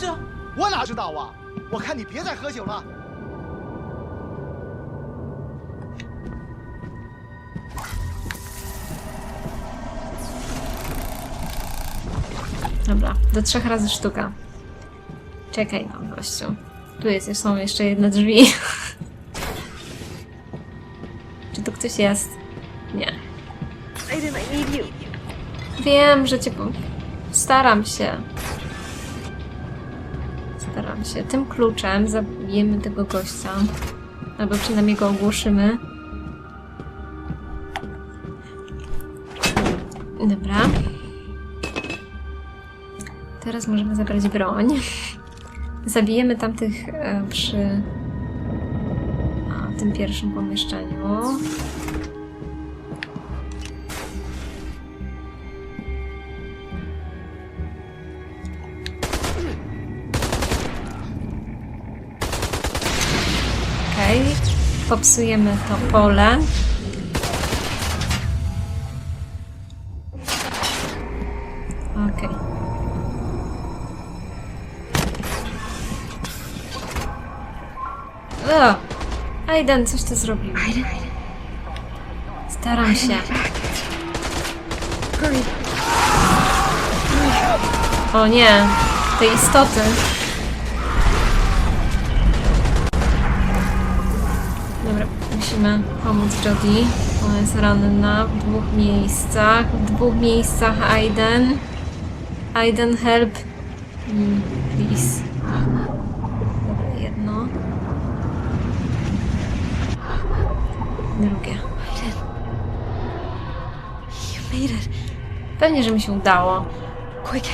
思啊？我哪知道啊！我看你别再喝酒了。 Dobra, do trzech razy sztuka. Czekaj no, gościu. Tu jest, są jeszcze jedne drzwi. Czy tu ktoś jest? Nie. Aiden, I need you. Wiem, że cię... po- Staram się. Tym kluczem zabijemy tego gościa. Albo przynajmniej go ogłuszymy. Dobra. Teraz możemy zabrać broń. Zabijemy tamtych e, przy a, tym pierwszym pomieszczeniu. Popsujemy to pole. Okej. O! Aiden, coś ty zrobił. Staram się. O nie, te istoty. Musimy pomóc Jodie. Ona jest ranna w dwóch miejscach. W dwóch miejscach Aiden. Aiden, help. Mm, please. Dobra, jedno. Drugie. Pewnie, że mi się udało. Quick.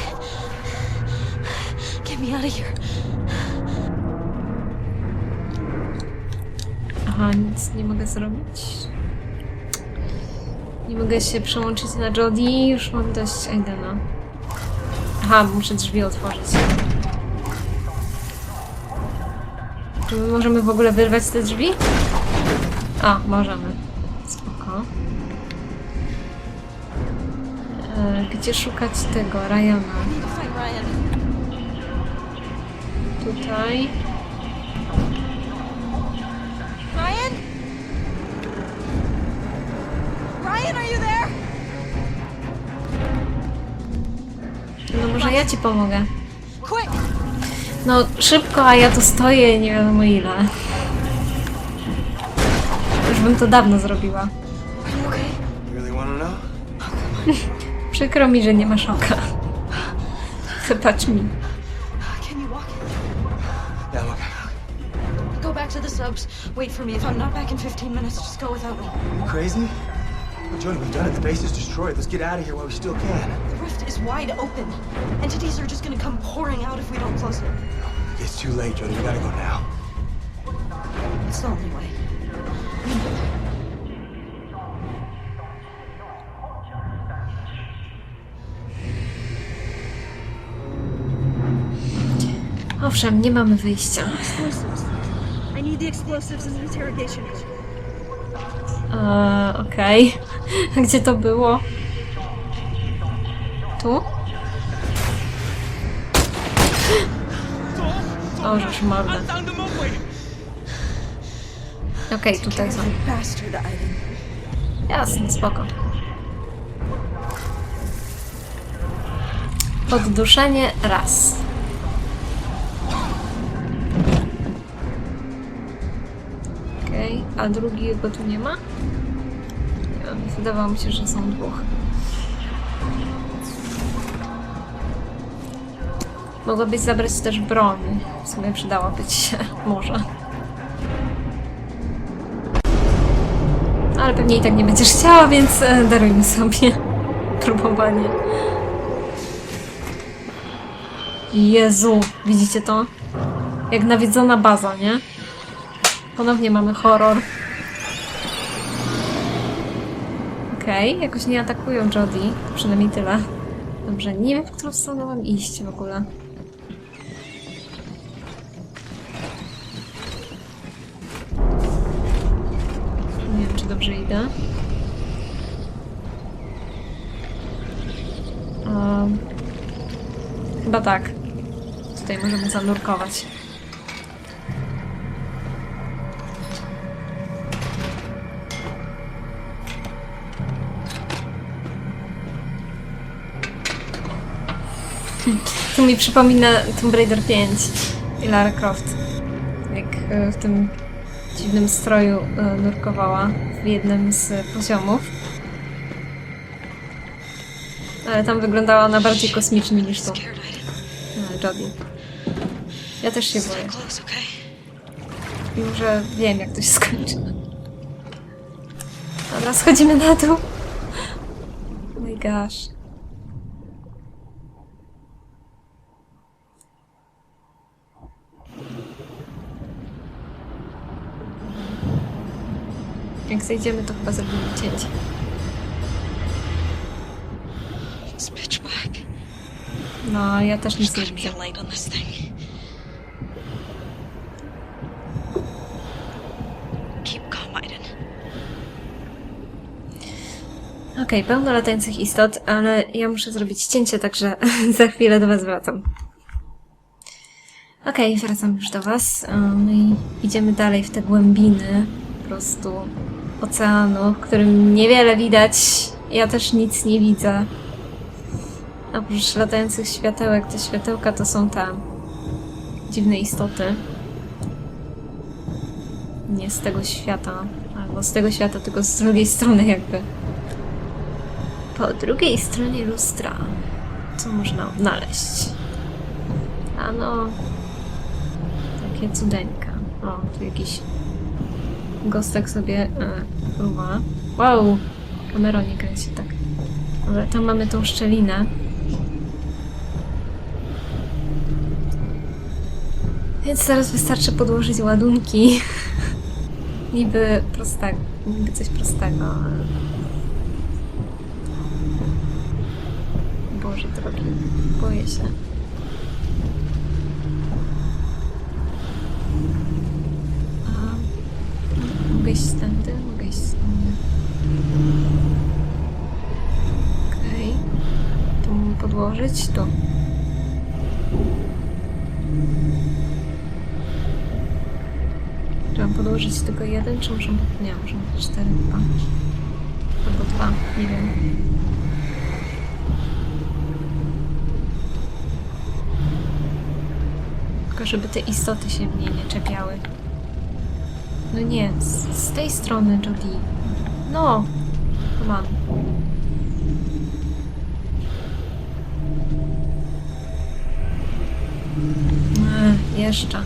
Get me out of here. Aha, nic nie mogę zrobić. Nie mogę się przełączyć na Jodie. Już mam dość Aidena. Aha, muszę drzwi otworzyć. Czy my możemy w ogóle wyrwać te drzwi? A, możemy. Spoko. E, gdzie szukać tego, Ryana? Tutaj. Ryan, are you there? No może ja ci pomogę. Quick! No szybko, a ja tu stoję nie wiadomo ile. Już bym to dawno zrobiła. Really want to know? Przykro mi, że nie ma szoka. Wybacz mi. Can you walk? Yeah, okay. Go back to the subs. Wait for me. If I'm not back in 15 minutes, just go without me. You crazy? Well, Jody, we've done it. The base is destroyed. Let's get out of here while we still can. The rift is wide open. Entities are just gonna come pouring out if we don't close it. It's too late, Jody. We gotta go now. It's the only way. Owszem, nie mamy wyjścia. I need the explosives in the interrogation room. Okej. A Gdzie to było? Tu? O, żeż mordę. Okej, tutaj są. Jasne, spoko. Podduszenie raz. A drugiego tu nie ma? Wydawało mi się, że są dwóch. Mogłabyś zabrać też broń. W sumie przydałaby ci się, może. Ale pewnie i tak nie będziesz chciała, więc e, darujmy sobie próbowanie. Jezu, widzicie to? Jak nawiedzona baza, nie? Ponownie mamy horror. Okej, jakoś nie atakują Jodie. Przynajmniej tyle. Dobrze, nie wiem, w którą stronę mam iść w ogóle. Nie wiem, czy dobrze idę. Um, chyba tak. tutaj możemy zanurkować. To mi przypomina Tomb Raider 5 i Lara Croft. Jak e, w tym dziwnym stroju e, nurkowała w jednym z poziomów. Ale tam wyglądała ona bardziej kosmicznie niż tu. No, Jodie. Ja też się boję. Mimo, że wiem, jak to się skończy. Dobra, schodzimy na dół. Oh my gosh. Jak zejdziemy, to chyba zrobimy cięcie. It's pitch black. No, ja też There's nic nie gotta widzę. a light on this thing. Keep calm, Aiden. Okej, pełno latających istot, ale ja muszę zrobić cięcie, także za chwilę do Was wracam. Okej, wracam już do Was. I idziemy dalej w te głębiny po prostu oceanu, w którym niewiele widać. Ja też nic nie widzę. Oprócz latających światełek, te światełka to są te dziwne istoty. Nie z tego świata, albo z tego świata, tylko z drugiej strony jakby. Po drugiej stronie lustra, co można odnaleźć? Ano, takie cudeńka. O, tu jakiś gostek sobie e, fruwa. Wow, kamero nie kręci tak. Ale tam mamy tą szczelinę. Więc teraz wystarczy podłożyć ładunki. niby prostego, niby coś prostego, ale... Boże drogi, boję się. Iść tędy? Mogę iść tędy. Okej. Tu mam podłożyć? Tu. Czy mam podłożyć tylko jeden, czy muszę... Nie, muszę cztery chyba. Albo dwa, nie wiem. Tylko żeby te istoty się mnie nie czepiały. No nie, z, z tej strony, Jodie. No! Come jeszcze.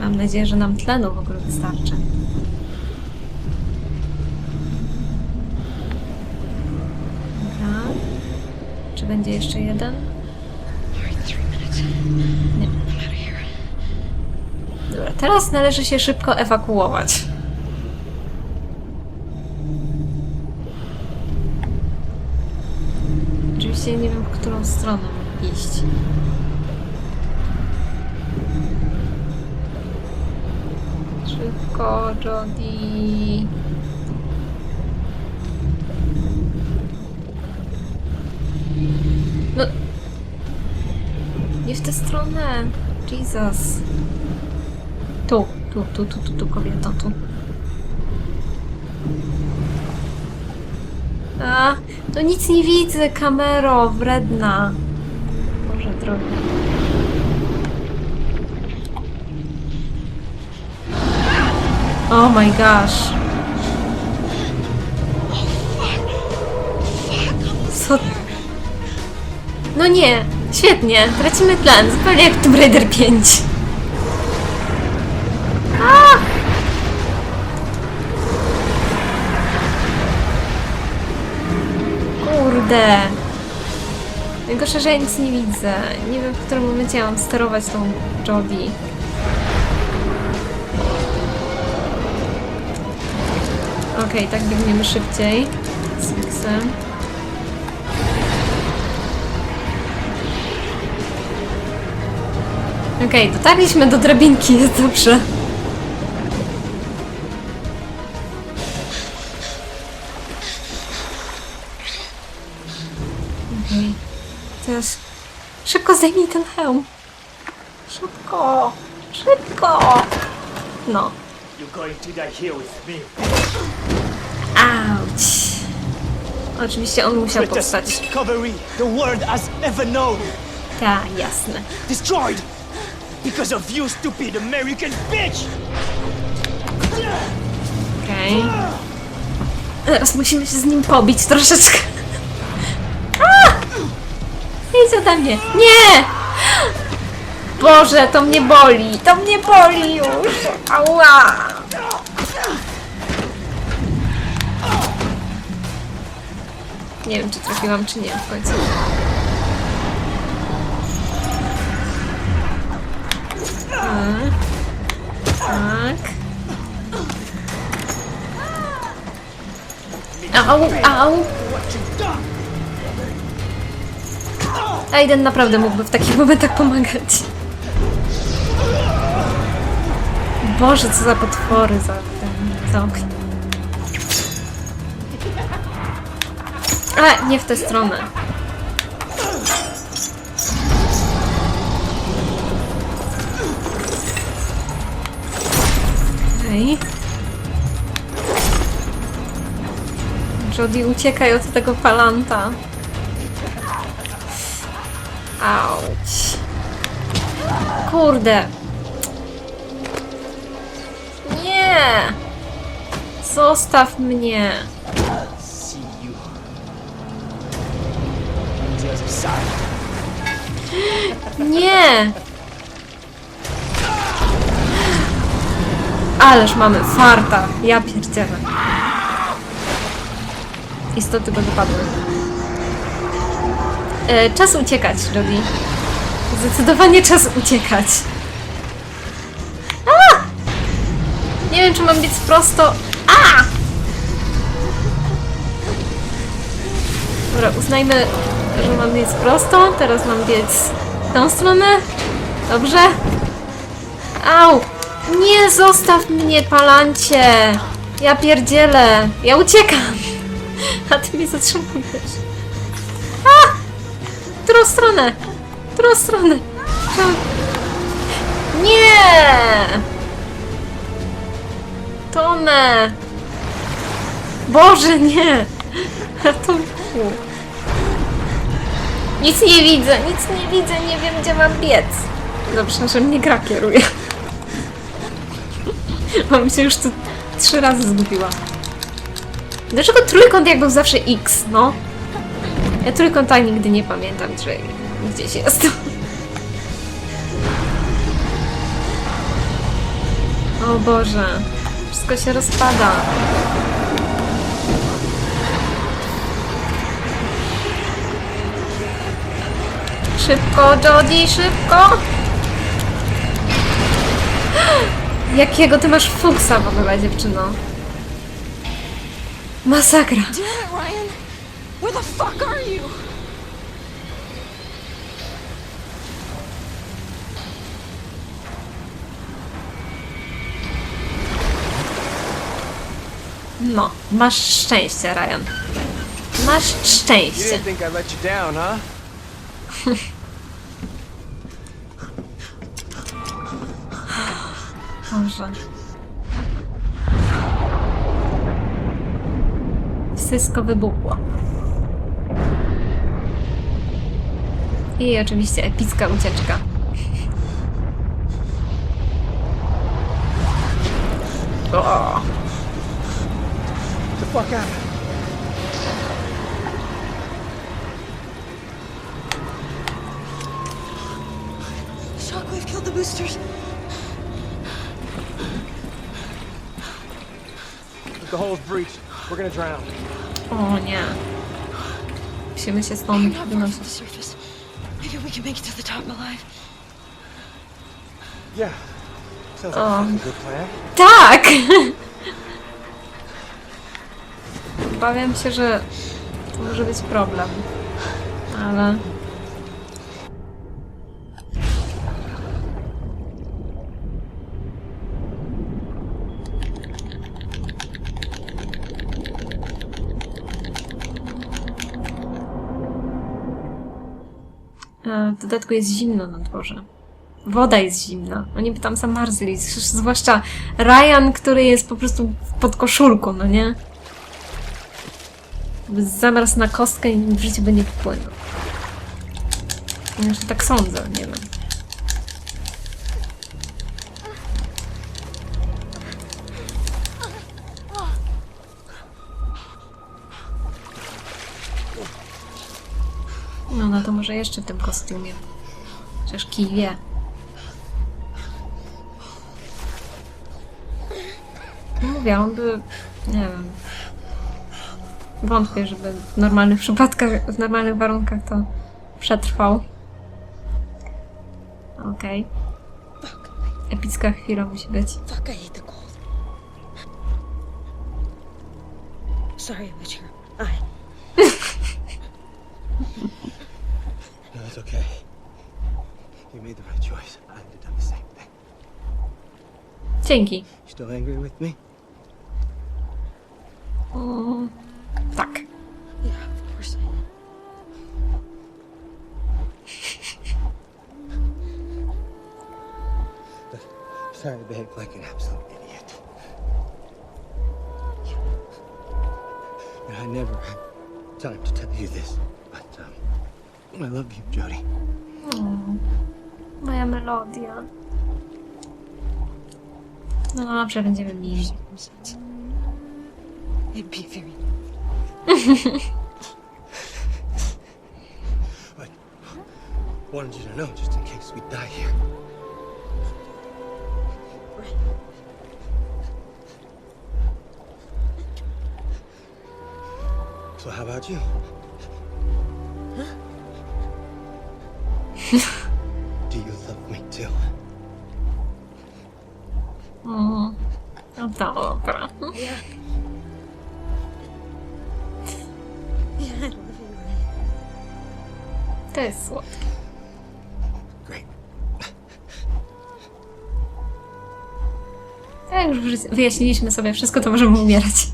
Mam nadzieję, że nam tlenu w ogóle wystarczy. Dobra. Czy będzie jeszcze jeden? Dobra, teraz należy się szybko ewakuować. Oczywiście nie wiem, w którą stronę iść. Szybko, Jody. W tę stronę. Jesus. Tu, tu, tu, tu, tu, tu, kobieto, tu. A, to nic nie widzę, kamero, wredna. Boże drogi. Oh my gosh. Co? No nie, świetnie, tracimy tlen, zupełnie jak Tomb Raider 5. Kurde. Najgorsze, że ja nic nie widzę. Nie wiem, w którym momencie ja mam sterować tą Jodie. Okej, tak biegniemy szybciej. Z Xem. Okej, okay, dotarliśmy do drabinki, jest dobrze. Okay. Teraz... Szybko zdejmij ten hełm. Szybko! Szybko! No. Auć. Oczywiście on musiał powstać. Tak jasne because of you, stupid American bitch. Okej. Teraz musimy się z nim pobić troszeczkę. A! Idź ode mnie. Nie! Boże, to mnie boli. To mnie boli już. Ała! Nie wiem, czy trafiłam, czy nie w końcu. Tak. Tak. Au, au. Aiden naprawdę mógłby w takich momentach pomagać. Boże, co za potwory za tym, za oknem. A, nie w tę stronę. Okej. Jody, uciekaj od tego palanta. Auć. Kurde. Nie! Zostaw mnie. Nie! Ależ mamy farta. Ja pierdzielę. Istoty go dopadły. E, czas uciekać, Jody. Zdecydowanie czas uciekać. A! Nie wiem, czy mam biec prosto. A! Dobra, uznajmy, że mam biec prosto. Teraz mam biec w tą stronę. Dobrze? Au! Nie zostaw mnie, palancie! Ja pierdzielę! Ja uciekam! A ty mnie zatrzymujesz. A! W którą stronę? W którą stronę? Nie! Tonę! Boże, nie! Ratunku! Nic nie widzę, nic nie widzę, nie wiem gdzie mam biec. Dobrze, że mnie gra kieruje. Mam się już tu trzy razy zgubiła. Dlaczego trójkąt jak był zawsze X, no? Ja trójkąta nigdy nie pamiętam, że gdzieś jest. O Boże, wszystko się rozpada. Szybko, Jodie, szybko! Jakiego ty masz fuksa w ogóle, dziewczyno? Masakra. No, masz szczęście, Ryan. Masz You szczęście. didn't think I let you down, huh? Boże. Wszystko wybuchło. I oczywiście epicka ucieczka. O, The fuck out. Shockwave killed the boosters. The hole's breached. We're gonna drown. o nie. Musimy się stąd wynosić. surface. Maybe we can make it to the top alive. Yeah. Sounds like a Um. fucking good plan. Tak! Obawiam się, że to może być problem. Ale. E, W dodatku jest zimno na dworze. Woda jest zimna. Oni by tam zamarzli. Zwłaszcza Ryan, który jest po prostu pod koszulką, no nie? Zamarzł na kostkę i w życiu by nie wpłynął. Znaczy, tak sądzę, nie wiem. Może jeszcze w tym kostiumie. Chociaż kij wie. No Mówię, on by... Nie wiem. Wątpię, żeby w normalnych przypadkach, w normalnych warunkach to przetrwał. Okej. Epicka chwila musi być. Fuck, I hate the cold. Sorry, Witcher. I. No, it's okay. You made the right choice. I would have done the same thing. Dzięki. You still angry with me? Mm, tak. Yeah, of course I am. Sorry, I behaved like an absolute idiot. And I never had time to tell you this, but I love you, Jody. Moja melodia. No dobrze, będziemy mieli. Circumstance. It'd be very. But wanted you to know just in case we die here. So how about you? Do you love me too? Mm. No dobra. Yeah. Yeah, I love you, Ryan. To jest słodkie. Great. Jak już wyjaśniliśmy sobie wszystko, to możemy umierać.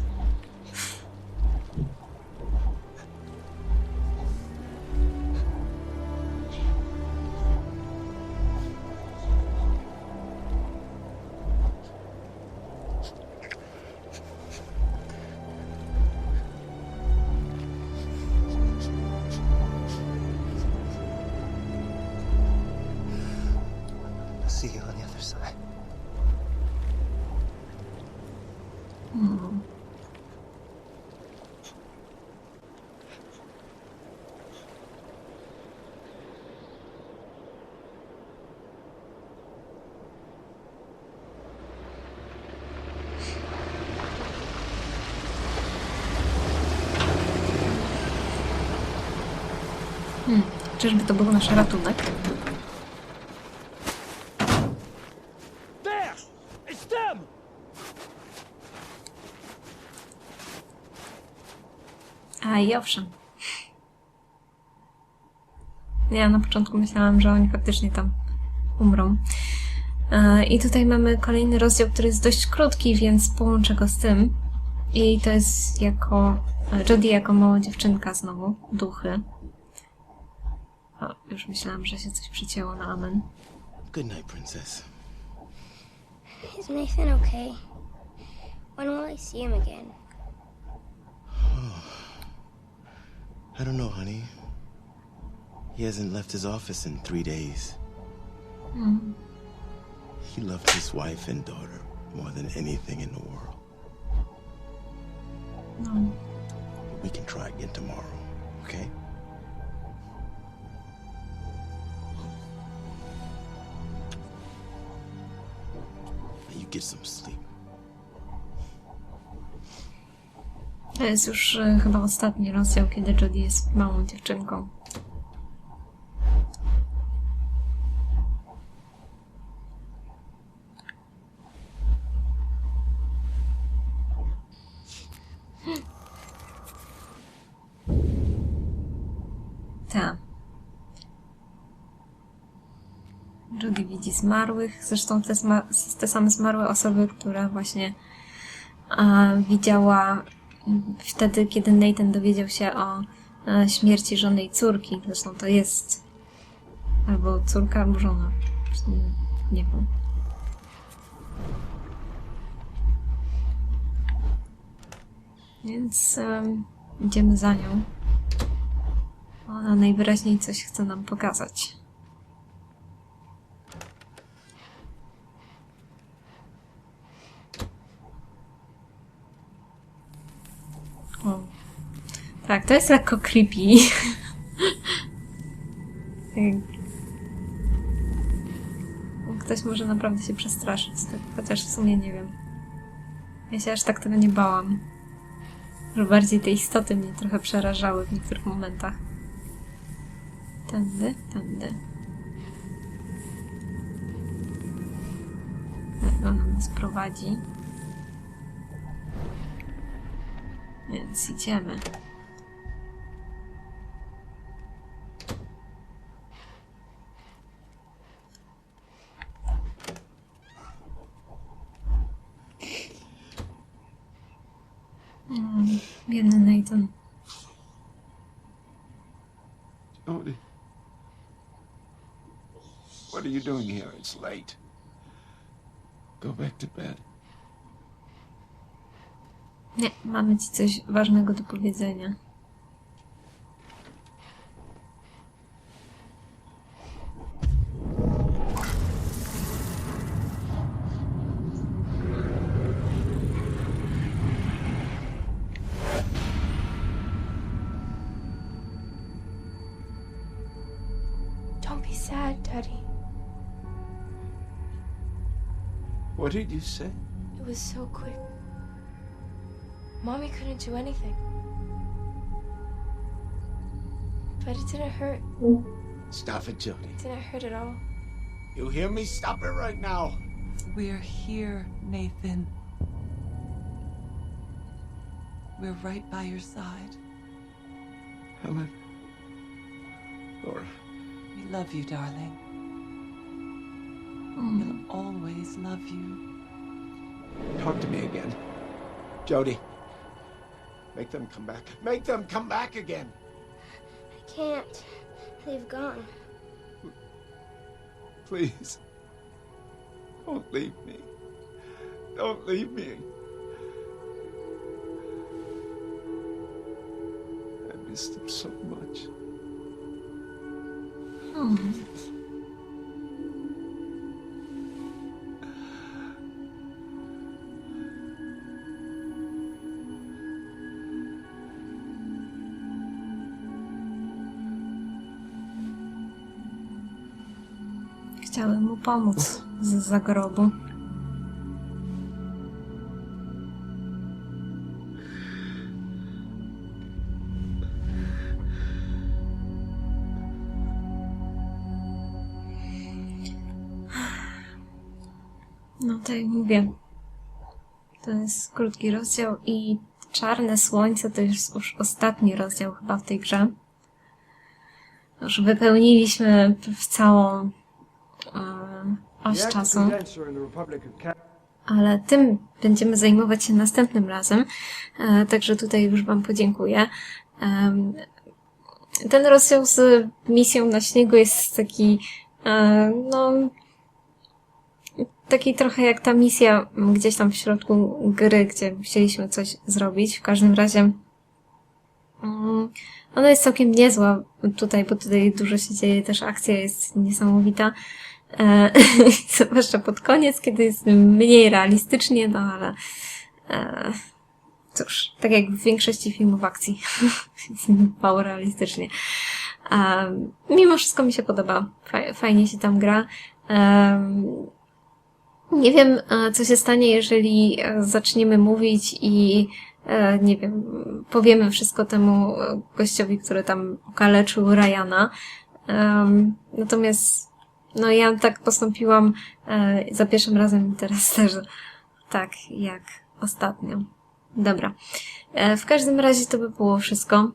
See you on the other side. Hmm. Czyżby to był nasz ratunek? A i owszem. Ja na początku myślałam, że oni faktycznie tam umrą. E, I tutaj mamy kolejny rozdział, który jest dość krótki, więc połączę go z tym. I to jest jako Jodie jako mała dziewczynka znowu, duchy. O, już myślałam, że się coś przycięło na amen. Good night, princess. Is Nathan okay? When will I see him again? I don't know, honey. He hasn't left his office in three days. Hmm. He loved his wife and daughter more than anything in the world. No. We can try again tomorrow, okay? You get some sleep. To jest już e, chyba ostatni rozdział, kiedy Jodie jest małą dziewczynką. Tak. Judy widzi zmarłych, zresztą te, te same zmarłe osoby, które właśnie a, widziała wtedy, kiedy Nathan dowiedział się o e, śmierci żony i córki. Zresztą to jest Albo córka, albo żona. Nie, wiem. Więc em, idziemy za nią. Ona najwyraźniej coś chce nam pokazać. O. Tak, to jest lekko creepy. Ktoś może naprawdę się przestraszyć tego, chociaż w sumie nie wiem. Ja się aż tak tego nie bałam. Że bardziej te istoty mnie trochę przerażały w niektórych momentach. Tędy, tędy. Tak, ona nas prowadzi. Więc idziemy. Biedny Nathan. Jody. What are you doing here? It's late. Go back to bed. Nie, mamy ci coś ważnego do powiedzenia. What did you say? It was so quick. Mommy couldn't do anything. But it didn't hurt. Stop it, Jody. It didn't hurt at all. You hear me? Stop it right now. We're here, Nathan. We're right by your side. Helen. Laura. We love you, darling. Mm. We'll always love you. Talk to me again. Jody. Make them come back. Make them come back again. I can't. They've gone. Please. Don't leave me. Don't leave me. I miss them so much. Mm. Chciałem mu pomóc z zagrobu. No tak jak mówię, to jest krótki rozdział i Czarne Słońce to jest już ostatni rozdział chyba w tej grze. Już wypełniliśmy w całą oś czasu, ale tym będziemy zajmować się następnym razem, e, także tutaj już Wam podziękuję. Ten rozdział z misją na śniegu jest taki, e, no, taki trochę jak ta misja gdzieś tam w środku gry, gdzie chcieliśmy coś zrobić. W każdym razie mm, ona jest całkiem niezła tutaj, bo tutaj dużo się dzieje, też akcja jest niesamowita. E, zwłaszcza pod koniec, kiedy jest mniej realistycznie, no ale e, cóż, tak jak w większości filmów akcji, mało realistycznie. E, mimo wszystko mi się podoba. Faj, fajnie się tam gra. E, nie wiem, e, co się stanie, jeżeli e, zaczniemy mówić i e, nie wiem, powiemy wszystko temu gościowi, który tam okaleczył Ryana. Natomiast, no ja tak postąpiłam e, za pierwszym razem i teraz też tak jak ostatnio. Dobra. E, W każdym razie to by było wszystko.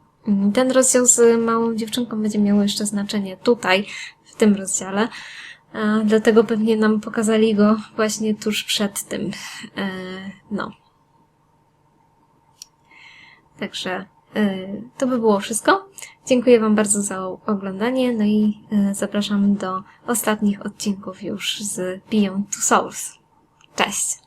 Ten rozdział z małą dziewczynką będzie miał jeszcze znaczenie tutaj, w tym rozdziale. E, Dlatego pewnie nam pokazali go właśnie tuż przed tym. E, No. Także To by było wszystko. Dziękuję Wam bardzo za oglądanie, no i yy, zapraszam do ostatnich odcinków już z Beyond Souls. Cześć!